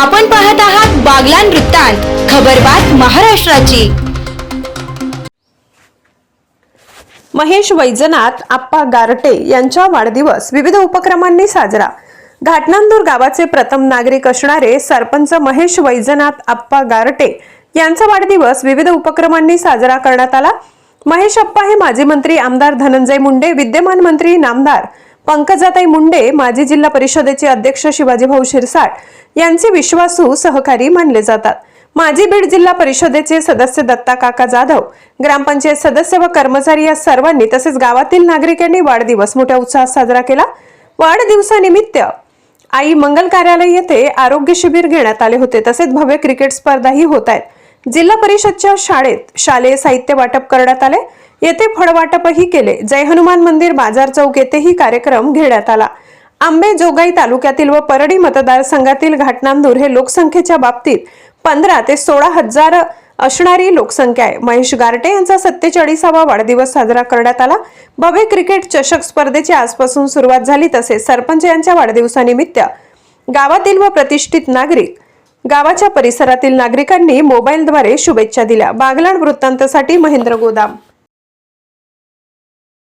आपण पाहत आहात बागलान वृत्तांत खबरबात महाराष्ट्राची. महेश वैजनाथ आप्पा गारटे यांचा वाढदिवस विविध उपक्रमांनी साजरा. घाटनांदूर गावाचे प्रथम नागरिक असणारे सरपंच महेश वैजनाथ आप्पा गारटे यांचा वाढदिवस विविध उपक्रमांनी साजरा करण्यात आला. महेश अप्पा हे माजी मंत्री आमदार धनंजय मुंडे विद्यमान मंत्री नामदार पंकजाताई मुंडे माजी जिल्हा परिषदेचे अध्यक्ष शिवाजीभाऊ शिरसाट यांचे विश्वासू सहकारी मानले जातात. माजी बीड जिल्हा परिषदेचे सदस्य दत्ता काका जाधव ग्रामपंचायत सदस्य व कर्मचारी या सर्वांनी तसेच गावातील नागरिकांनी वाढदिवस मोठ्या उत्साहात साजरा केला. वाढदिवसानिमित्त आई मंगल कार्यालय येथे आरोग्य शिबिर घेण्यात आले होते. तसेच भव्य क्रिकेट स्पर्धाही होत आहेत. जिल्हा परिषदच्या शाळेत शालेय साहित्य वाटप करण्यात आले. येथे फळवाटपही केले. जय हनुमान मंदिर बाजार चौक येथेही कार्यक्रम घेण्यात आला. आंबे जोगाई तालुक्यातील व परडी मतदारसंघातील घाटनांदूर हे लोकसंख्येच्या बाबतीत पंधरा ते सोळा हजार असणारी लोकसंख्या आहे. महेश गारटे यांचा सत्तेचाळीसावा वाढदिवस साजरा करण्यात आला. भव्य क्रिकेट चषक स्पर्धेची आजपासून सुरुवात झाली तसेच सरपंच यांच्या वाढदिवसानिमित्त गावातील व प्रतिष्ठित नागरिक गावाच्या परिसरातील नागरिकांनी मोबाईलद्वारे शुभेच्छा दिल्या. बागलाण वृत्तांतसाठी महेंद्र गोदाम.